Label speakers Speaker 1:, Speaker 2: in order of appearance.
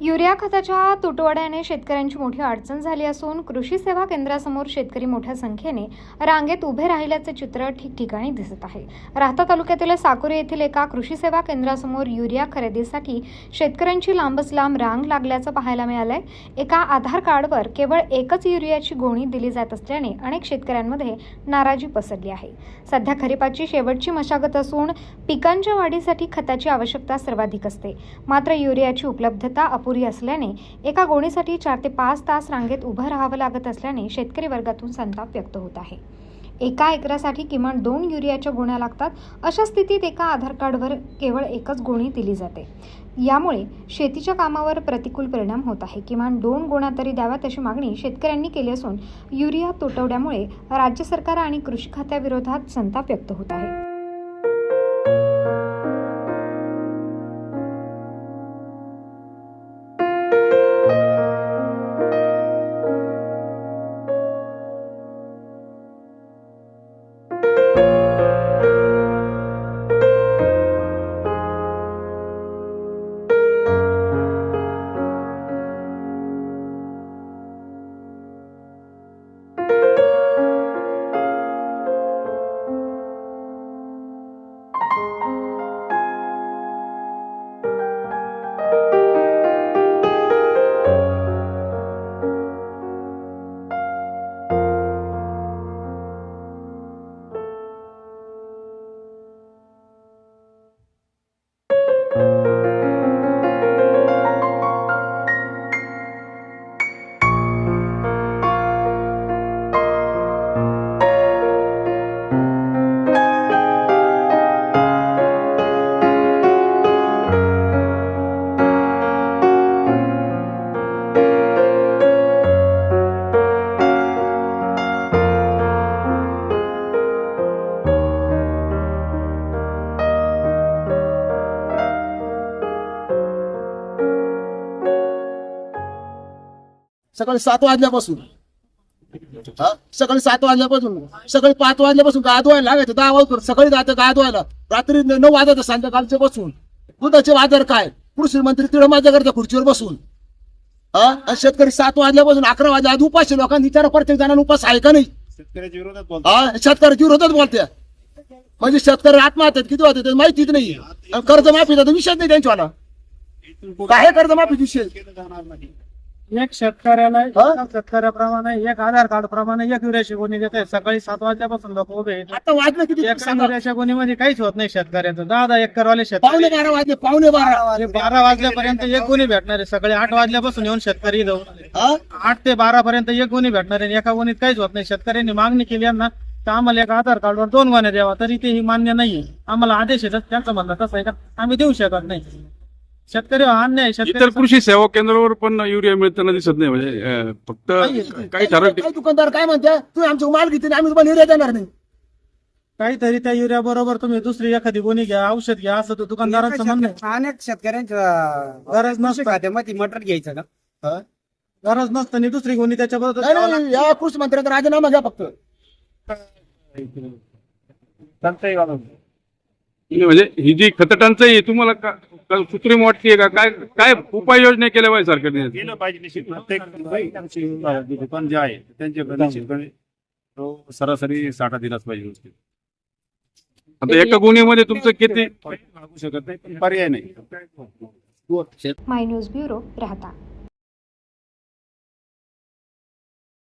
Speaker 1: Urea खताच्या तुटवड्याने शेतकऱ्यांची मोठी अडचण झाली असून कृषी सेवा केंद्रासमोर शेतकरी मोठ्या संख्येने रांगेत उभे राहिल्याचे चित्र ठिकठिकाणी दिसत आहे. राहता तालुक्यातील साकुरे येथील एका कृषी सेवा केंद्रासमोर युरिया खरेदीसाठी शेतकऱ्यांची लांबच लांब रांग लागल्याचं पाहायला मिळालंय. एका आधार कार्डवर केवळ एकच युरियाची गोणी दिली जात असल्याने अनेक शेतकऱ्यांमध्ये नाराजी पसरली आहे. सध्या खरीपाची शेवटची मशागत असून पिकांच्या वाढीसाठी खताची आवश्यकता सर्वाधिक असते. मात्र युरियाची उपलब्धता अपुरी असल्याने एका गोणीसाठी चार ते पाच तास रांगेत उभं राहावं लागत असल्याने शेतकरी वर्गातून संताप व्यक्त होत आहे. एका एकरासाठी किमान दोन युरियाच्या गोण्या लागतात. अशा स्थितीत एका आधार कार्डवर केवळ एकच गोणी दिली जाते. यामुळे शेतीच्या कामावर प्रतिकूल परिणाम होत आहे. किमान दोन गोण्या तरी द्याव्यात अशी मागणी शेतकऱ्यांनी केली असून युरिया तुटवड्यामुळे राज्य सरकार आणि कृषी खात्याविरोधात संताप व्यक्त होत आहे.
Speaker 2: सकाळी सात वाजल्यापासून. हा? सकाळी सात वाजल्यापासून. सकाळी पाच वाजल्यापासून गाय धुवायला लागायचं. दहा वाजता सकाळी जायचं गाय धुवायला रात्री नऊ वाजायचं संध्याकाळचे बसून. दुधाचे बाजार काय? कृषी मंत्री तिळ माझ्या करता खुर्चीवर बसून. हा? शेतकरी सात वाजल्यापासून अकरा वाजल्या आज उपाशी लोकांनी विचारा प्रत्येक जणांना उपास आहे का नाही?
Speaker 3: शेतकऱ्याच्या विरोधात
Speaker 2: हा? विरोधात बोलते म्हणजे शेतकरी आत्महत्या किती होते माहितीच नाही कर्जमाफीचा तर विषयच नाही त्यांच्यावाला. काय कर्जमाफी विषय?
Speaker 4: एक शेतकऱ्याला
Speaker 2: हा?
Speaker 4: एका शेतकऱ्याप्रमाणे एक आधार कार्ड प्रमाणे एक युरियाची गोणी देत. आहे सकाळी सात वाजल्यापासून लोक उभे आहेत.
Speaker 2: आता वाजलं किती?
Speaker 4: एका
Speaker 2: सांगा.
Speaker 4: युरियाच्या गोणीमध्ये काहीच होत नाही शेतकऱ्यांचं. दहा दहा एकरवाले
Speaker 2: पावणे
Speaker 4: शेतकरी
Speaker 2: बारा वाजले पावणे बारा.
Speaker 4: बारा वाजल्यापर्यंत एक गोणी भेटणार. आहे सकाळी आठ वाजल्यापासून येऊन शेतकरी.
Speaker 2: हा?
Speaker 4: आठ ते बारा पर्यंत एक गोणी भेटणार आहे. आणि एका गोणीत काहीच होत नाही. शेतकऱ्यांनी मागणी केली यांना तर आम्हाला एक आधार कार्डवर दोन गोण्या द्यावा. तरी ते ही मान्य नाहीये. आम्हाला आदेश येतात. त्यांचं म्हणणं कसं आहे का? आम्ही देऊ शकत नाही. शेतकरी हा अन्याय
Speaker 5: इतर
Speaker 4: शेतकरी
Speaker 5: कृषी सेवा केंद्रावर पण युरिया मिळताना दिसत नाही म्हणजे अं, फक्त काही ठराविक
Speaker 2: काही दुकानदार काय म्हणते? तुम्ही आमचे माल घेते आणि आम्ही तुम्हाला निर्णय देणार नाही.
Speaker 4: काहीतरी त्या युरिया बरोबर तुम्ही दुसरी एखादी गोणी घ्या औषध घ्या असं तर दुकानदारांचं म्हणणं आहे.
Speaker 6: अनेक शेतकऱ्यांच्या
Speaker 4: गरज नसतं.
Speaker 6: खात्यामध्ये मटर घ्यायचं का
Speaker 4: गरज नसताना दुसरी गोणी त्याच्याबरोबर
Speaker 2: नाही, नाही, या कृषी मंत्र्यांचा राजीनामा घ्या फक्त.
Speaker 5: म्हणजे ही जी खत टंचाई आहे तुम्हाला का- का सुप्रीम वाटते का? काय काय उपाययोजना केल्या पाहिजे सरकारने
Speaker 3: केलं पाहिजे निश्चित. प्रत्येक जे दुकान जे आहे त्यांच्याकडे निश्चितपणे तो सरासरी साठा दिलाच पाहिजे व्यवस्थित.
Speaker 5: आता एका गुन्ह्यामध्ये तुमचं किती?
Speaker 3: शकत नाही पण पर्याय नाही.
Speaker 1: माय न्यूज ब्युरो राहता.